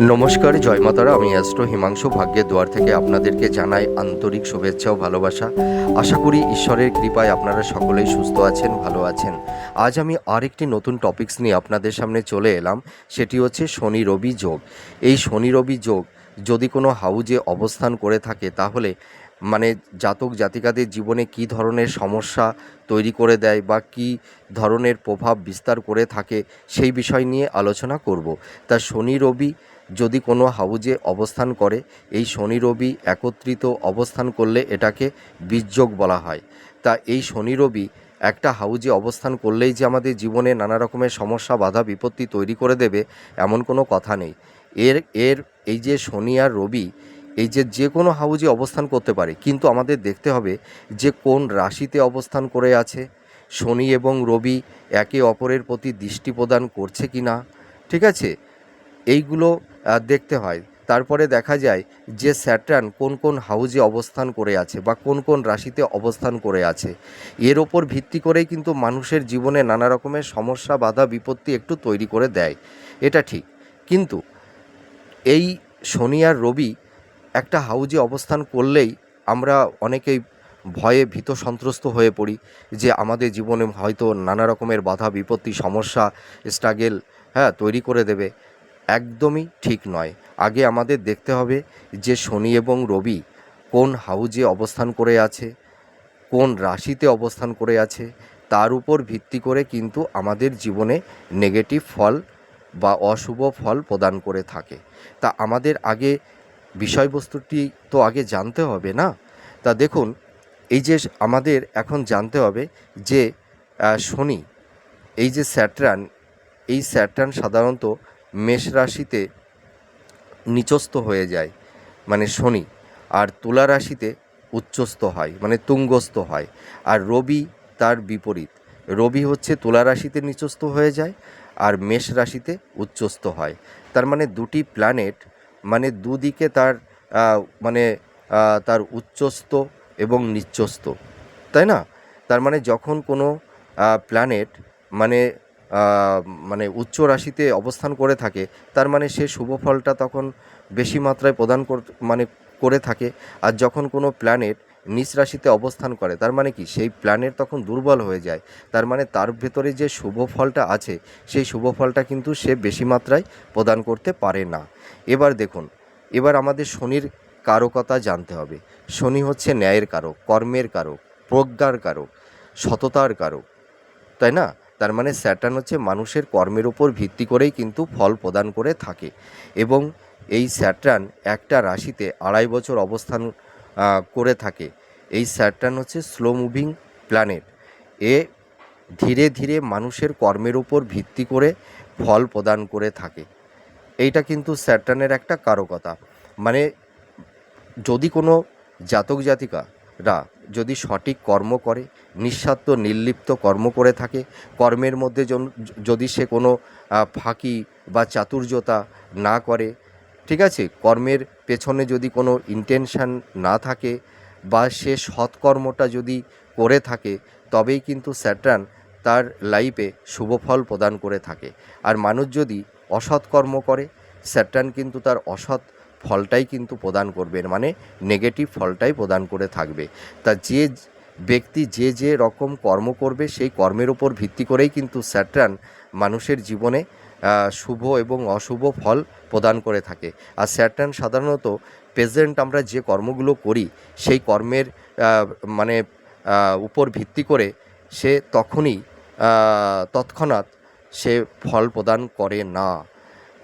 নমস্কার, জয় মাতারা। আমি অ্যাস্ট্রো হিমাংশু ভাগ্যের দুয়ার থেকে আপনাদেরকে জানাই আন্তরিক শুভেচ্ছা ও ভালোবাসা। আশা করি ঈশ্বরের কৃপায় আপনারা সকলেই সুস্থ আছেন, ভালো আছেন। আজ আমি আরেকটি নতুন টপিকস নিয়ে আপনাদের সামনে চলে এলাম, সেটি হচ্ছে শনি রবি যোগ। এই শনি রবি যোগ যদি কোনো হাউজে অবস্থান করে থাকে, তাহলে মানে জাতক জাতিকাদের জীবনে কী ধরনের সমস্যা তৈরি করে দেয় বা কী ধরনের প্রভাব বিস্তার করে থাকে, সেই বিষয় নিয়ে আলোচনা করব। তা শনি রবি যদি কোনো হাউজে অবস্থান করে, এই শনি রবি একত্রিত অবস্থান করলে এটাকে বীজযোগ বলা হয়। তা এই শনি রবি একটা হাউজে অবস্থান করলেই যে আমাদের জীবনে নানা রকমের সমস্যা, বাধা, বিপত্তি তৈরি করে দেবে, এমন কোনো কথা নেই। এর এর, এই যে শনি আর রবি, এই যে যে কোনো হাউজে অবস্থান করতে পারে, কিন্তু আমাদের দেখতে হবে যে কোন রাশিতে অবস্থান করে আছে, শনি এবং রবি একে অপরের প্রতি দৃষ্টি প্রদান করছে কি না ঠিক আছে? এইগুলো দেখতে হয়। তারপরে দেখা যায় যে স্যাটার্ন কোন কোন হাউজে অবস্থান করে আছে বা কোন কোন রাশিতে অবস্থান করে আছে। এর ওপর ভিত্তি করেই কিন্তু মানুষের জীবনে নানা রকমের সমস্যা, বাধা, বিপত্তি একটু তৈরি করে দেয়। এটা ঠিক। কিন্তু এই শনি আর রবি একটা হাউজে অবস্থান করলেই আমরা অনেকেই ভয়ে ভীত সন্ত্রস্ত হয়ে পড়ি যে আমাদের জীবনে হয়তো নানা রকমের বাধা, বিপত্তি, সমস্যা স্ট্রাগেল হ্যাঁ তৈরি করে দেবে। একদমই ঠিক নয়। আগে আমাদের দেখতে হবে যে শনি এবং রবি কোন হাউজে অবস্থান করে আছে, কোন রাশিতে অবস্থান করে আছে, তার উপর ভিত্তি করে কিন্তু আমাদের জীবনে নেগেটিভ ফল বা অশুভ ফল প্রদান করে থাকে। তা আমাদের আগে বিষয়বস্তুটি তো আগে জানতে হবে না? তা দেখুন, এই যে আমাদের এখন জানতে হবে যে শনি, এই যে স্যাটরান, এই স্যাটরান সাধারণত মেষ রাশিতে নিচস্থ হয়ে যায় মানে শনি, আর তুলা রাশিতে উচ্চস্থ হয় মানে তুঙ্গস্থ হয়, আর রবি তার বিপরীত। রবি হচ্ছে তুলা রাশিতে নিচস্থ হয়ে যায়, আর মেষ রাশিতে উচ্চস্থ হয়। তার মানে দুটি প্ল্যানেট মানে দুদিকে তার মানে তার উচ্চস্থ এবং নিচস্থ। তাই না? তার মানে যখন কোনো প্ল্যানেট মানে মানে উচ্চ রাশিতে অবস্থান করে থাকে, তার মানে সে শুভ ফলটা তখন বেশি মাত্রায় প্রদান কর- মানে করে থাকে। আর যখন কোনো প্ল্যানেট নিচ রাশিতে অবস্থান করে, তার মানে কি? সেই প্ল্যানেট তখন দুর্বল হয়ে যায়। তার মানে তার ভেতরে যে শুভ ফলটা আছে, সেই শুভ ফলটা কিন্তু সে বেশি মাত্রায় প্রদান করতে পারে না। এবার দেখুন, এবার আমাদের শনির কারকতা জানতে হবে। শনি হচ্ছে ন্যায়ের কারক, কর্মের কারক, প্রজ্ঞার কারক, সততার কারক, তাই না? তার মানে স্যাটার্ন হচ্ছে মানুষের কর্মের উপর ভিত্তি করেই কিন্তু ফল প্রদান করে থাকে। এবং এই স্যাটার্ন একটা রাশিতে আড়াই বছর অবস্থান করে থাকে। এই স্যাটার্ন হচ্ছে স্লো মুভিং প্ল্যানেট। এ ধীরে ধীরে মানুষের কর্মের উপর ভিত্তি করে ফল প্রদান করে থাকে। এইটা কিন্তু স্যাটার্নের একটা কারকতা। মানে যদি কোনো জাতক জাতিকারা যদি সঠিক কর্ম করে, নিঃস্বার্থ, নির্লিপ্ত কর্ম করে থাকে, কর্মের মধ্যে যদি সে কোনো ফাঁকি বা চাতুর্যতা না করে, ঠিক আছে? কর্মের পেছনে যদি কোনো ইন্টেনশন না থাকে বা সে সৎকর্মটা যদি করে থাকে, তবেই কিন্তু স্যাটার্ন তার লাইফে শুভ ফল প্রদান করে থাকে। আর মানুষ যদি অসৎ কর্ম করে, স্যাটার্ন কিন্তু তার অসৎ ফলটাই কিন্তু প্রদান করবে মানে নেগেটিভ ফলটাই প্রদান করে থাকবে। তা যে ব্যক্তি যে যে রকম কর্ম করবে, সেই কর্মের উপর ভিত্তি করেই কিন্তু স্যাটার্ন মানুষের জীবনে শুভ এবং অশুভ ফল প্রদান করে থাকে। আর স্যাটার্ন সাধারণত প্রেজেন্ট আমরা যে কর্মগুলো করি, সেই কর্মের মানে উপর ভিত্তি করে সে তখনই তৎক্ষণাৎ সে ফল প্রদান করে না।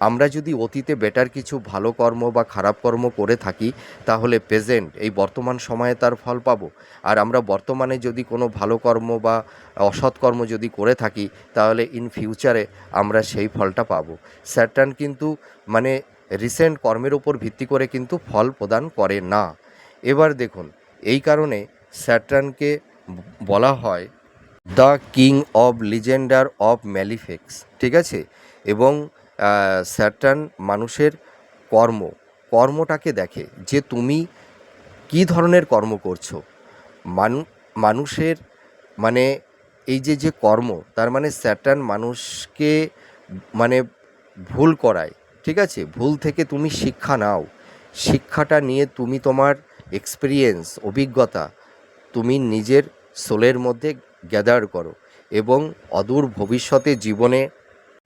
আমরা যদি অতীতে বেটার কিছু ভালো কর্ম বা খারাপ কর্ম করে থাকি, তাহলে প্রেজেন্ট এই বর্তমান সময়ে তার ফল পাবো। আর আমরা বর্তমানে যদি কোনো ভালো কর্ম বা অসৎ কর্ম যদি করে থাকি, তাহলে ইন ফিউচারে আমরা সেই ফলটা পাবো। স্যাটার্ন কিন্তু মানে রিসেন্ট কর্মের উপর ভিত্তি করে কিন্তু ফল প্রদান করে না। এবার দেখুন, এই কারণে স্যাটার্নকে বলা হয় the king of legend of malefics ঠিক আছে? এবং স্যাটার্ন মানুষের কর্ম, কর্মটাকে দেখে যে তুমি কী ধরনের কর্ম করছ। মানু, মানুষের মানে এই যে যে কর্ম, তার মানে স্যাটার্ন মানুষকে মানে ভুল করায়, ঠিক আছে? ভুল থেকে তুমি শিক্ষা নাও। শিক্ষাটা নিয়ে তুমি তোমার এক্সপিরিয়েন্স অভিজ্ঞতা তুমি নিজের সোলের মধ্যে গ্যাদার করো এবং অদূর ভবিষ্যতে জীবনে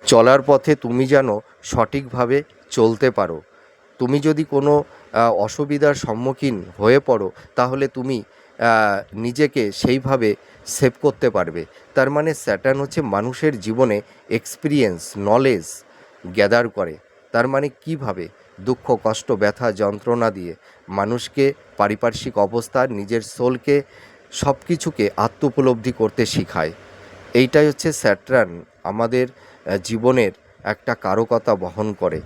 চলার পথে তুমি যেন সঠিকভাবে চলতে পারো। তুমি যদি কোনো অসুবিধার সম্মুখীন হয়ে পড়ো, তাহলে তুমি নিজেকে সেইভাবে সেভ করতে পারবে। তার মানে স্যাটার্ন হচ্ছে মানুষের জীবনে এক্সপিরিয়েন্স, নলেজ গ্যাদার করে। তার মানে কীভাবে? দুঃখ, কষ্ট, ব্যথা, যন্ত্রণা দিয়ে মানুষকে পারিপার্শ্বিক অবস্থা, নিজের সোলকে সব কিছুকে আত্মোপলব্ধি করতে শেখায়। এইটাই হচ্ছে স্যাটরান আমাদের জীবনের একটা কারকতা বহন করে।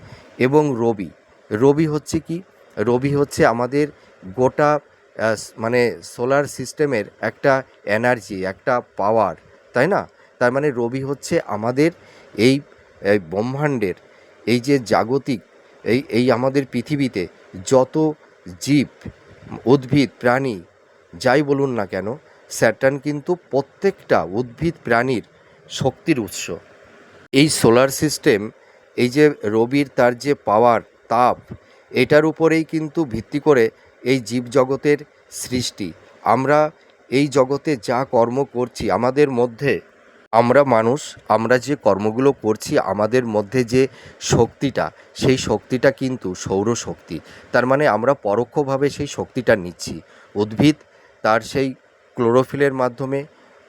এবং রবি রবি হচ্ছে কি? রবি হচ্ছে আমাদের গোটা মানে সোলার সিস্টেমের একটা এনার্জি, একটা পাওয়ার, তাই না? তার মানে রবি হচ্ছে আমাদের এই ব্রহ্মাণ্ডের, এই যে জাগতিক, এই এই আমাদের পৃথিবীতে যত জীব, উদ্ভিদ, প্রাণী, যাই বলুন না কেন, স্যাটার্ন কিন্তু প্রত্যেকটা উদ্ভিদ প্রাণীর শক্তির উৎস। এই সোলার সিস্টেম, এই যে রবির তার যে পাওয়ার, তাপ, এটার উপরেই কিন্তু ভিত্তি করে এই জীবজগতের সৃষ্টি। আমরা এই জগতে যা কর্ম করছি আমাদের মধ্যে, আমরা মানুষ, আমরা যে কর্মগুলো করছি আমাদের মধ্যে যে শক্তিটা, সেই শক্তিটা কিন্তু সৌরশক্তি। তার মানে আমরা পরোক্ষভাবে সেই শক্তিটা নিচ্ছি। উদ্ভিদ তার সেই ক্লোরোফিলের মাধ্যমে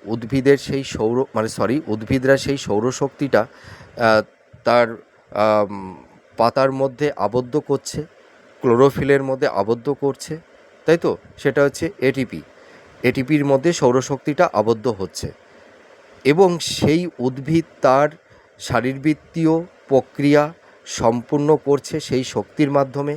উদ্ভিদের সেই সৌর মানে সরি উদ্ভিদরা সেই সৌরশক্তিটা তার পাতার মধ্যে আবদ্ধ করছে, ক্লোরোফিলের মধ্যে আবদ্ধ করছে, তাই তো? সেটা হচ্ছে এটিপি এটিপির মধ্যে সৌরশক্তিটা আবদ্ধ হচ্ছে। এবং সেই উদ্ভিদ তার শারীরবৃত্তীয় প্রক্রিয়া সম্পূর্ণ করছে সেই শক্তির মাধ্যমে।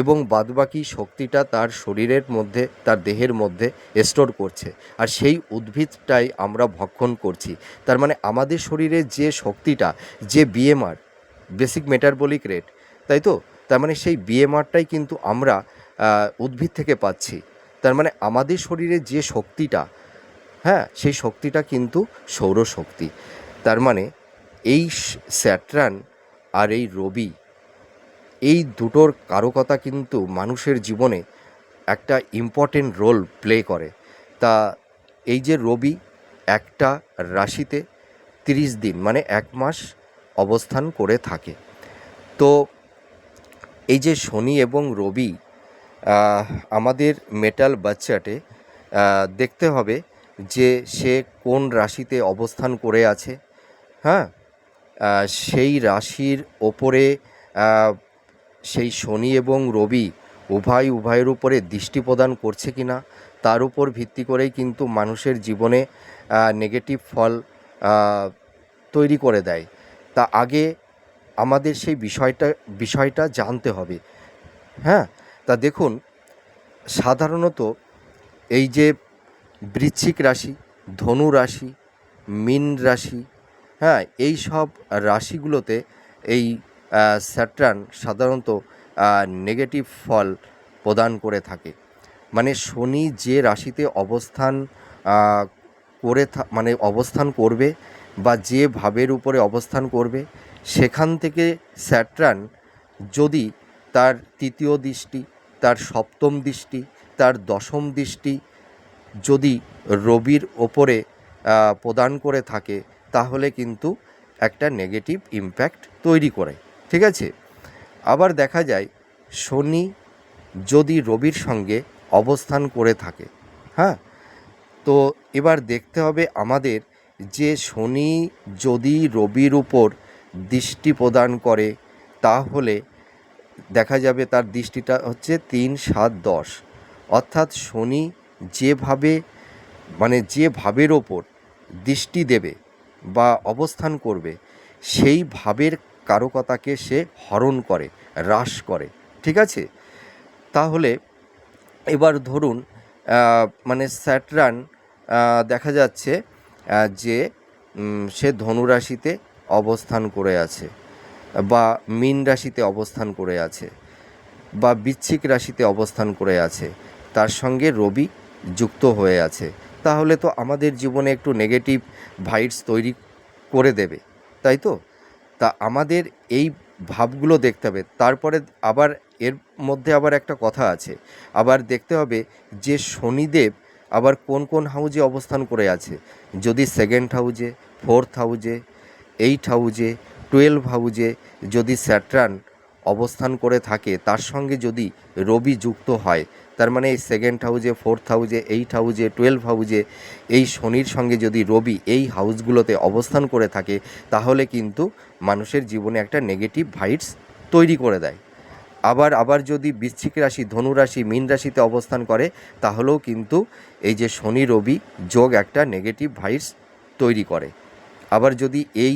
এবং বাদবাকি শক্তিটা তার শরীরের মধ্যে, তার দেহের মধ্যে স্টোর করছে। আর সেই উদ্ভিদটাই আমরা ভক্ষণ করছি। তার মানে আমাদের শরীরে যে শক্তিটা, যে বিএমআর বেসিক মেটাবলিক রেট তাই তো? তার মানে সেই বিএমআরটাই কিন্তু আমরা উদ্ভিদ থেকে পাচ্ছি। তার মানে আমাদের শরীরে যে শক্তিটা হ্যাঁ সেই শক্তিটা কিন্তু সৌরশক্তি। তার মানে এই স্যাট্রান আর এই রবি এই দুটোর কারকতা কিন্তু মানুষের জীবনে একটা ইম্পর্টেন্ট রোল প্লে করে। তা এই যে রবি একটা রাশিতে তিরিশ দিন মানে এক মাস অবস্থান করে থাকে। তো এই যে শনি এবং রবি আমাদের মেটাল বাচ্চাটে দেখতে হবে যে সে কোন রাশিতে অবস্থান করে আছে। হ্যাঁ? সেই রাশির ওপরে সেই শনি এবং রবি উভয় উভয়ের উপরে দৃষ্টি প্রদান করছে কি না, তার উপর ভিত্তি করেই কিন্তু মানুষের জীবনে নেগেটিভ ফল তৈরি করে দেয়। তা আগে আমাদের সেই বিষয়টা বিষয়টা জানতে হবে। হ্যাঁ? তা দেখুন, সাধারণত এই যে বৃশ্চিক রাশি, ধনু রাশি, মীন রাশি হ্যাঁ এই সব রাশিগুলোতে এই স্যাট্রান সাধারণত নেগেটিভ ফল প্রদান করে থাকে। মানে শনি যে রাশিতে অবস্থান করে মানে অবস্থান করবে বা যে ভাবের উপরে অবস্থান করবে, সেখান থেকে স্যাট্রান যদি তার তৃতীয় দৃষ্টি, তার সপ্তম দৃষ্টি, তার দশম দৃষ্টি যদি রবির ওপরে প্রদান করে থাকে, তাহলে কিন্তু একটা নেগেটিভ ইম্প্যাক্ট তৈরি করে। ঠিক আছে? আবার দেখা যায়, শনি যদি রবির সঙ্গে অবস্থান করে থাকে হ্যাঁ? তো এবার দেখতে হবে আমাদের যে শনি যদি রবির উপর দৃষ্টি প্রদান করে, তাহলে দেখা যাবে তার দৃষ্টিটা হচ্ছে তিন, সাত, দশ। অর্থাৎ শনি যেভাবে মানে যে ভাবের ওপর দৃষ্টি দেবে বা অবস্থান করবে, সেই ভাবের কারকতাকে সে হরণ করে, হ্রাস করে। ঠিক আছে? তাহলে এবার ধরুন মানে স্যাটরান দেখা যাচ্ছে যে সে ধনুরাশিতে অবস্থান করে আছে বা মীন রাশিতে অবস্থান করে আছে বা বৃশ্চিক রাশিতে অবস্থান করে আছে। তার সঙ্গে রবি যুক্ত হয়ে আছে। তাহলে তো আমাদের জীবনে একটু নেগেটিভ ভাইটস তৈরি করে দেবে, তাই তো? তা আমাদের এই ভাবগুলো দেখতে হবে। তারপরে আবার এর মধ্যে আবার একটা কথা আছে। আবার দেখতে হবে যে শনিদেব আবার কোন কোন হাউজে অবস্থান করে আছে। যদি সেকেন্ড হাউজে ফোর্থ হাউজে এইট হাউজে টুয়েলভ হাউজে যদি স্যাটরান অবস্থান করে থাকে, তার সঙ্গে যদি রবি যুক্ত হয়, তার মানে এই সেকেন্ড হাউজে ফোর্থ হাউজে এইট হাউজে টুয়েলভ হাউজে এই শনির সঙ্গে যদি রবি এই হাউসগুলোতে অবস্থান করে থাকে, তাহলে কিন্তু মানুষের জীবনে একটা নেগেটিভ ভাইটস তৈরি করে দেয়। আবার আবার যদি বৃশ্চিক রাশি, ধনু রাশি, মীন রাশিতে অবস্থান করে, তাহলেও কিন্তু এই যে শনি, রবি যোগ একটা নেগেটিভ ভাইটস তৈরি করে। আবার যদি এই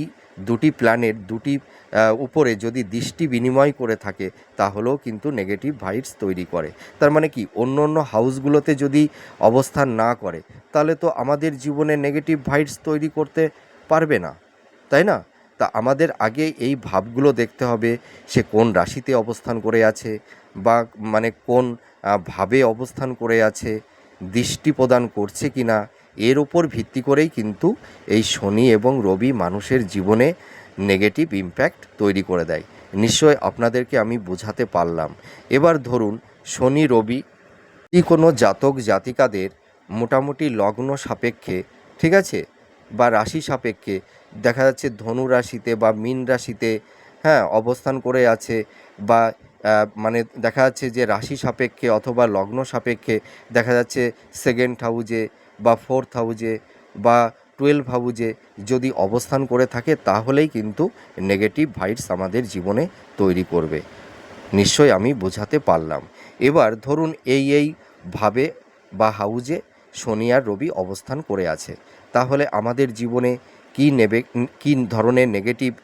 দুটি প্ল্যানেট দুটি উপরে যদি দৃষ্টি বিনিময় করে থাকে, তাহলেও কিন্তু নেগেটিভ ভাইবস তৈরি করে। তার মানে কি? অন্য অন্য হাউসগুলোতে যদি অবস্থান না করে, তাহলে তো আমাদের জীবনে নেগেটিভ ভাইবস তৈরি করতে পারবে না। তাই না? তা আমাদের আগে এই ভাবগুলো দেখতে হবে, সে কোন রাশিতে অবস্থান করে আছে বা মানে কোন ভাবে অবস্থান করে আছে, দৃষ্টি প্রদান করছে কি না এর ওপর ভিত্তি করেই কিন্তু এই শনি এবং রবি মানুষের জীবনে নেগেটিভ ইম্প্যাক্ট তৈরি করে দেয়। নিশ্চয় আপনাদেরকে আমি বোঝাতে পারলাম। এবার ধরুন, শনি, রবি যদি কোনো জাতক, জাতিকাদের মোটামুটি লগ্ন সাপেক্ষে, ঠিক আছে? বা রাশি সাপেক্ষে, দেখা যাচ্ছে ধনু রাশিতে বা মীন রাশিতে হ্যাঁ অবস্থান করে আছে বা মানে দেখা যাচ্ছে যে রাশি সাপেক্ষে অথবা লগ্ন সাপেক্ষে দেখা যাচ্ছে সেকেন্ড হাউজে বা ফোর্থ হাউজে বা টুয়েলভ হাউজে যদি অবস্থান করে থাকে তাহলেই কিন্তু নেগেটিভ ভাইবস আমাদের জীবনে তৈরি করবে। নিশ্চয় আমি বোঝাতে পারলাম। এবার ধরুন এই এই ভাবে বা হাউজে শনি আর রবি অবস্থান করে আছে। তাহলে আমাদের জীবনে কি নেবে, কী ধরনের নেগেটিভ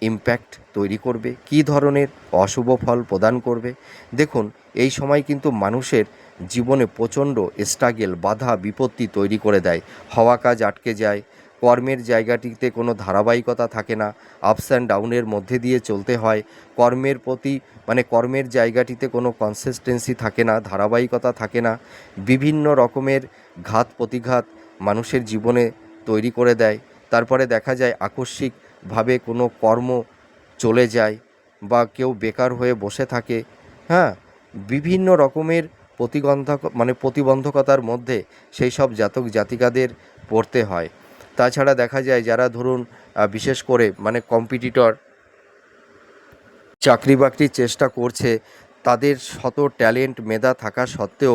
ইম্প্যাক্ট তৈরি করবে? কী ধরনের অশুভ ফল প্রদান করবে? দেখুন, এই সময় কিন্তু মানুষের জীবনে প্রচণ্ড স্ট্রাগেল বাধা, বিপত্তি তৈরি করে দেয়। হওয়া কাজ আটকে যায়, কর্মের জায়গাটিতে কোনো ধারাবাহিকতা থাকে না আপস অ্যান্ড ডাউনের মধ্যে দিয়ে চলতে হয়। কর্মের প্রতি মানে কর্মের জায়গাটিতে কোনো কনসিস্টেন্সি থাকে না, ধারাবাহিকতা থাকে না। বিভিন্ন রকমের ঘাত, প্রতিঘাত মানুষের জীবনে তৈরি করে দেয়। তারপরে দেখা যায় আকস্মিকভাবে কোনো কর্ম চলে যায় বা কেউ বেকার হয়ে বসে থাকে। হ্যাঁ বিভিন্ন রকমের প্রতিবন্ধক মানে প্রতিবন্ধকতার মধ্যে সেই সব জাতক জাতিকাদের পড়তে হয়। তাছাড়া দেখা যায় যারা ধরুন বিশেষ করে মানে কম্পিটিটর চাকরি বাকরির চেষ্টা করছে, তাদের শত ট্যালেন্ট মেধা থাকা সত্ত্বেও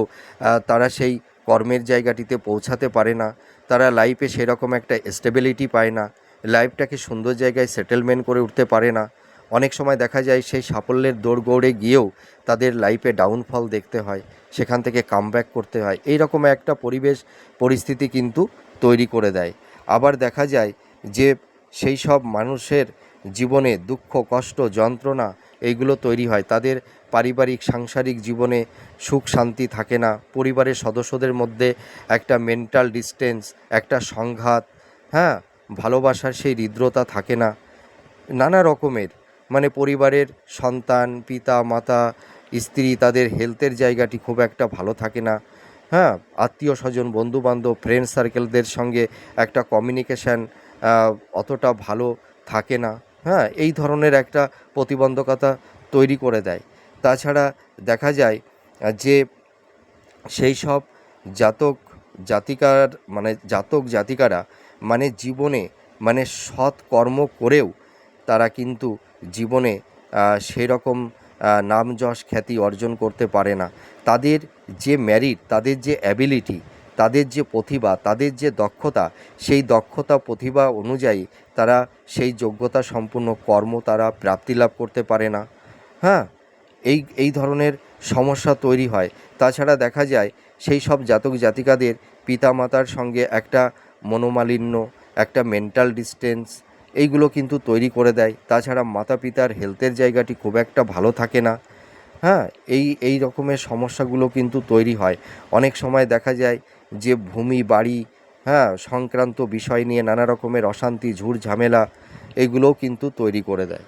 তারা সেই কর্মের জায়গাটিতে পৌঁছাতে পারে না। তারা লাইফে সেরকম একটা স্টেবিলিটি পায় না। লাইফটাকে সুন্দর জায়গায় সেটেলমেন্ট করে উঠতে পারে না। অনেক সময় দেখা যায় সেই সাফল্যের দৌড়গৌড়ে গিয়েও তাদের লাইফে ডাউনফল দেখতে হয়। সেখান থেকে কামব্যাক করতে হয়। এই রকম একটা পরিবেশ, পরিস্থিতি কিন্তু তৈরি করে দেয়। আবার দেখা যায় যে সেই সব মানুষের জীবনে দুঃখ, কষ্ট, যন্ত্রণা এইগুলো তৈরি হয়। তাদের পারিবারিক, সাংসারিক জীবনে সুখ, শান্তি থাকে না। পরিবারের সদস্যদের মধ্যে একটা মেন্টাল ডিস্টেন্স একটা সংঘাত হ্যাঁ? ভালোবাসার সেই হৃদ্রতা থাকে না। নানা রকমের। মানে পরিবারের সন্তান, পিতা, মাতা স্ত্রী তাদের হেলথের জায়গাটি খুব একটা ভালো থাকে না। হ্যাঁ আত্মীয় স্বজন, বন্ধুবান্ধব ফ্রেন্ড সার্কেলদের সঙ্গে একটা কমিউনিকেশান অতটা ভালো থাকে না। হ্যাঁ এই ধরনের একটা প্রতিবন্ধকতা তৈরি করে দেয়। তাছাড়া দেখা যায় যে সেই সব জাতক, জাতিকার মানে জাতক, জাতিকারা মানে জীবনে মানে সৎ কর্ম করেও তারা কিন্তু জীবনে সেই রকম নাম যশ খ্যাতি অর্জন করতে পারে না। তাদের যে ম্যারিট তাদের যে অ্যাবিলিটি তাদের যে প্রতিভা, তাদের যে দক্ষতা, সেই দক্ষতা, প্রতিভা অনুযায়ী তারা সেই যোগ্যতা সম্পূর্ণ কর্ম তারা প্রাপ্তি লাভ করতে পারে না। হ্যাঁ এই এই ধরনের সমস্যা তৈরি হয়। তাছাড়া দেখা যায় সেই সব জাতক জাতিকাদের পিতামাতার সঙ্গে একটা মনোমালিন্য, একটা মেন্টাল ডিস্টেন্স এইগুলো কিন্তু তৈরি করে দেয়। তাছাড়া মাতা পিতার হেলথের জায়গাটি খুব একটা ভালো থাকে না। হ্যাঁ এই এই রকমের সমস্যাগুলো কিন্তু তৈরি হয়। অনেক সময় দেখা যায় যে ভূমি, বাড়ি হ্যাঁ সংক্রান্ত বিষয় নিয়ে নানা রকমের অশান্তি ঝুট ঝামেলা এগুলোও কিন্তু তৈরি করে দেয়।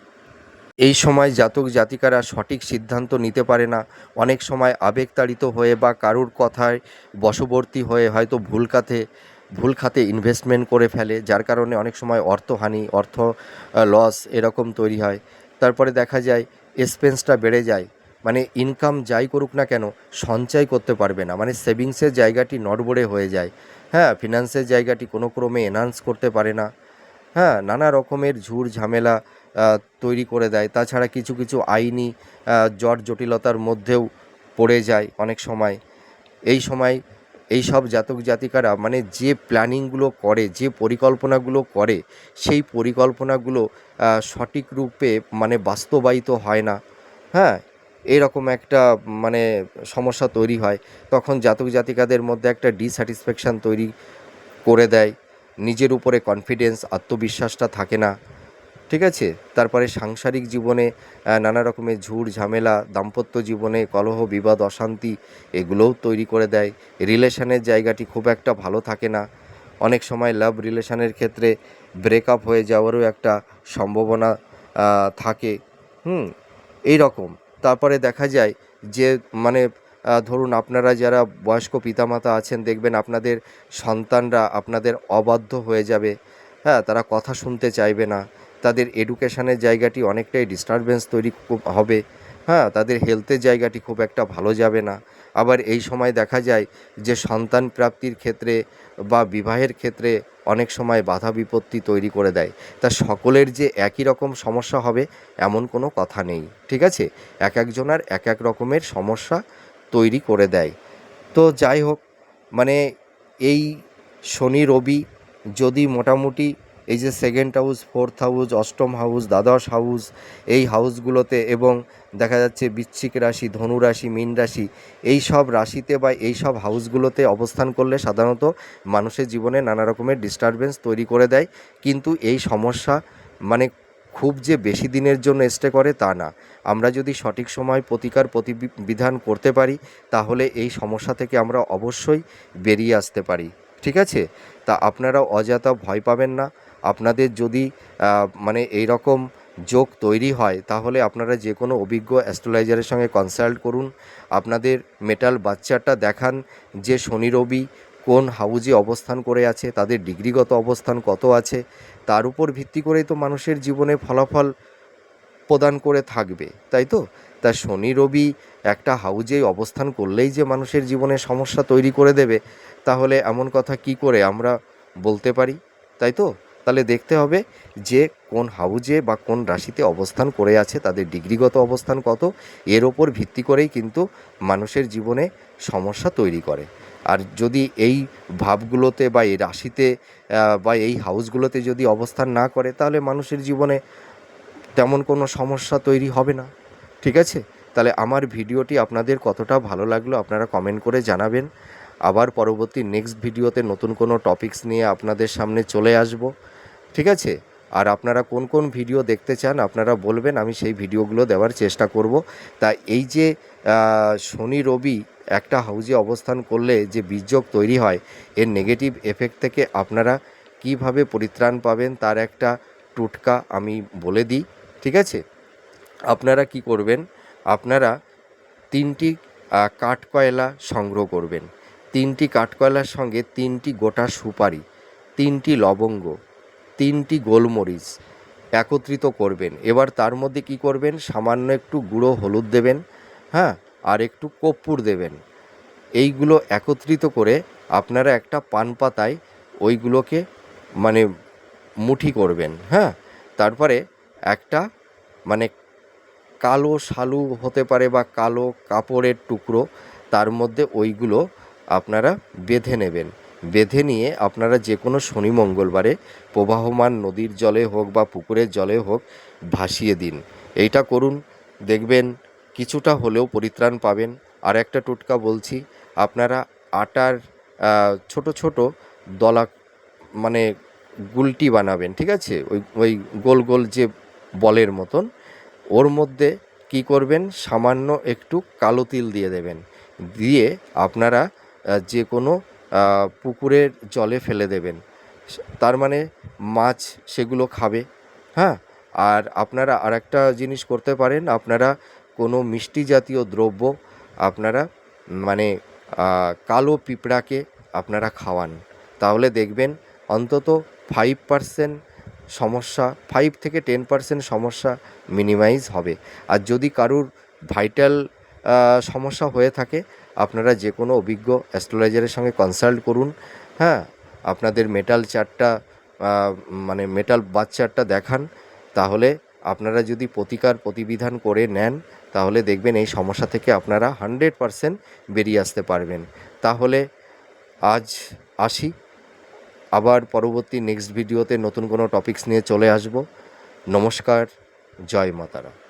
এই সময় জাতক জাতিকারা সঠিক সিদ্ধান্ত নিতে পারে না। অনেক সময় আবেগতাড়িত হয়ে বা কারুর কথায় বশবর্তী হয়ে হয়তো ভুল খাতে ভুল খাতে ইনভেস্টমেন্ট করে ফেলে, যার কারণে অনেক সময় অর্থহানি, অর্থ লস এরকম তৈরি হয়। তারপরে দেখা যায় এক্সপেন্সটা বেড়ে যায়। মানে ইনকাম যাই করুক না কেন, সঞ্চয় করতে পারবে না। মানে সেভিংসের জায়গাটি নড়বড়ে হয়ে যায়। হ্যাঁ ফিনান্সের জায়গাটি কোনো ক্রমে এনহান্স করতে পারে না। হ্যাঁ নানা রকমের ঝুড় ঝামেলা তৈরি করে দেয়। তাছাড়া কিছু কিছু আইনি জট জটিলতার মধ্যেও পড়ে যায় অনেক সময়। এই সময় এই সব জাতক জাতিকারা মানে যে প্ল্যানিংগুলো করে, যে পরিকল্পনাগুলো করে, সেই পরিকল্পনাগুলো সঠিক রূপে মানে বাস্তবায়িত হয় না। হ্যাঁ? এরকম একটা মানে সমস্যা তৈরি হয়। তখন জাতক জাতিকাদের মধ্যে একটা ডিস্যাটিসফ্যাকশান তৈরি করে দেয়। নিজের উপরে কনফিডেন্স আত্মবিশ্বাসটা থাকে না। ঠিক আছে? তারপরে সাংসারিক জীবনে নানা রকমের ঝুড় ঝামেলা, দাম্পত্য জীবনে, কলহ, বিবাদ, অশান্তি এগুলোও তৈরি করে দেয়। রিলেশনের জায়গাটি খুব একটা ভালো থাকে না। অনেক সময় লাভ রিলেশনের ক্ষেত্রে ব্রেকআপ হয়ে যাওয়ারও একটা সম্ভাবনা থাকে। হুম এই রকম তারপরে দেখা যায় যে মানে ধরুন আপনারা যারা বয়স্ক পিতামাতা আছেন, দেখবেন আপনাদের সন্তানরা আপনাদের অবাধ্য হয়ে যাবে। হ্যাঁ তারা কথা শুনতে চাইবে না। তাদের এডুকেশনের জায়গাটি অনেকটাই ডিস্টারবেন্স তৈরি হবে। হ্যাঁ তাদের হেলথের জায়গাটি খুব একটা ভালো যাবে না। আবার এই সময় দেখা যায় যে সন্তান প্রাপ্তির ক্ষেত্রে বা বিবাহের ক্ষেত্রে অনেক সময় বাধা বিপত্তি তৈরি করে দেয়। তা সকলের যে একই রকম সমস্যা হবে এমন কোনো কথা নেই, ঠিক আছে? এক একজনের এক এক রকমের সমস্যা তৈরি করে দেয়। তো যাই হোক মানে এই শনি রবি যদি মোটামুটি এই যে সেকেন্ড হাউস ফোর্থ হাউস অষ্টম হাউস দ্বাদশ হাউস এই হাউসগুলোতে এবং দেখা যাচ্ছে বৃশ্চিক রাশি, ধনু রাশি, মীন রাশি, এই সব রাশিতে বা এই সব হাউসগুলোতে অবস্থান করলে সাধারণত মানুষের জীবনে নানা রকমের ডিস্টারবেন্স তৈরি করে দেয়। কিন্তু এই সমস্যা মানে খুব যে বেশি দিনের জন্য স্টে করে তা না। আমরা যদি সঠিক সময় প্রতিকার প্রতিবিধান করতে পারি, তাহলে এই সমস্যা থেকে আমরা অবশ্যই বেরিয়ে আসতে পারি। ঠিক আছে? তা আপনারা অযথা ভয় পাবেন না। আপনাদের যদি মানে এই রকম যোগ তৈরি হয়, তাহলে আপনারা যে কোনো অভিজ্ঞ অ্যাস্ট্রোলাইজারের সঙ্গে কনসাল্ট করুন। আপনাদের মেটাল বাচ্চাটা দেখান যে শনি রবি কোন হাউজে অবস্থান করে আছে, তাদের ডিগ্রিগত অবস্থান কত আছে, তার উপর ভিত্তি করেই তো মানুষের জীবনে ফলাফল প্রদান করে থাকবে, তাই তো? তা শনি রবি একটা হাউজে অবস্থান করলেই যে মানুষের জীবনে সমস্যা তৈরি করে দেবে, তাহলে এমন কথা কি করে আমরা বলতে পারি, তাই তো? তাহলে দেখতে হবে যে কোন হাউজে বা কোন রাশিতে অবস্থান করে আছে, তাদের ডিগ্রিগত অবস্থান কত, এর ওপর ভিত্তি করেই কিন্তু মানুষের জীবনে সমস্যা তৈরি করে। আর যদি এই ভাবগুলোতে বা এই রাশিতে বা এই হাউসগুলোতে যদি অবস্থান না করে, তাহলে মানুষের জীবনে তেমন কোনো সমস্যা তৈরি হবে না। ঠিক আছে? তাহলে আমার ভিডিওটি আপনাদের কতটা ভালো লাগল আপনারা কমেন্ট করে জানাবেন। আবার পরবর্তী নেক্সট ভিডিওতে নতুন কোনো টপিকস নিয়ে আপনাদের সামনে চলে আসব। ঠিক আছে? আর আপনারা কোন কোন ভিডিও দেখতে চান, আপনারা বলবেন, আমি সেই ভিডিওগুলো দেওয়ার চেষ্টা করব। তা এই যে শনি রবি একটা হাউজে অবস্থান করলে যে বীর্যক তৈরি হয়, এর নেগেটিভ এফেক্ট থেকে আপনারা কীভাবে পরিত্রাণ পাবেন, তার একটা টুটকা আমি বলে দিই, ঠিক আছে? আপনারা কি করবেন, আপনারা তিনটি কাঠকয়লা সংগ্রহ করবেন। তিনটি কাঠকয়লার সঙ্গে তিনটি গোটা সুপারি, তিনটি লবঙ্গ তিনটি গোলমরিচ একত্রিত করবেন। এবার তার মধ্যে কি করবেন? সামান্য একটু গুঁড়ো হলুদ দেবেন হ্যাঁ আর একটু কর্পূর দেবেন। এইগুলো একত্রিত করে আপনারা একটা পান পাতায় ওইগুলোকে মানে মুঠি করবেন হ্যাঁ। তারপরে একটা মানে কালো শালু হতে পারে বা কালো কাপড়ের টুকরো, তার মধ্যে ওইগুলো আপনারা বেঁধে নেবেন। বেঁধে নিয়ে আপনারা যে কোনো শনি মঙ্গলবারে প্রবাহমান নদীর জলে হোক বা পুকুরের জলে হোক ভাসিয়ে দিন। এইটা করুন, দেখবেন কিছুটা হলেও পরিত্রাণ পাবেন। আর একটা টোটকা বলছি, আপনারা আটার ছোট ছোট দলা মানে গুলটি বানাবেন, ঠিক আছে? ওই ওই গোল গোল যে বলের মতন, ওর মধ্যে কি করবেন? সামান্য একটু কালো তিল দিয়ে দেবেন। দিয়ে আপনারা যে কোনো পুকুরের জলে ফেলে দেবেন। তার মানে মাছ সেগুলো খাবে হ্যাঁ? আর আপনারা আরেকটা জিনিস করতে পারেন, আপনারা কোনো মিষ্টি জাতীয় দ্রব্য আপনারা মানে কালো পিঁপড়াকে আপনারা খাওয়ান। তাহলে দেখবেন অন্তত ফাইভ পার্সেন্ট সমস্যা ফাইভ থেকে টেন পার্সেন্ট সমস্যা মিনিমাইজ হবে। আর যদি কারুর ভাইটাল সমস্যা হয়ে থাকে আপনারা যে কোনো অভিজ্ঞ অ্যাস্ট্রোলজারের সঙ্গে কনসাল্ট করুন হ্যাঁ? আপনাদের মেটাল চার্টটা মানে মেটাল বাথ চার্টটা দেখান, তাহলে আপনারা যদি প্রতিকার প্রতিবিধান করে নেন, তাহলে দেখবেন এই সমস্যা থেকে আপনারা হান্ড্রেড পারসেন্ট বেরিয়ে আসতে পারবেন। তাহলে আজ আসি। আবার পরবর্তী নেক্সট ভিডিওতে নতুন কোনো টপিকস নিয়ে চলে আসব। নমস্কার, জয় মাতারা।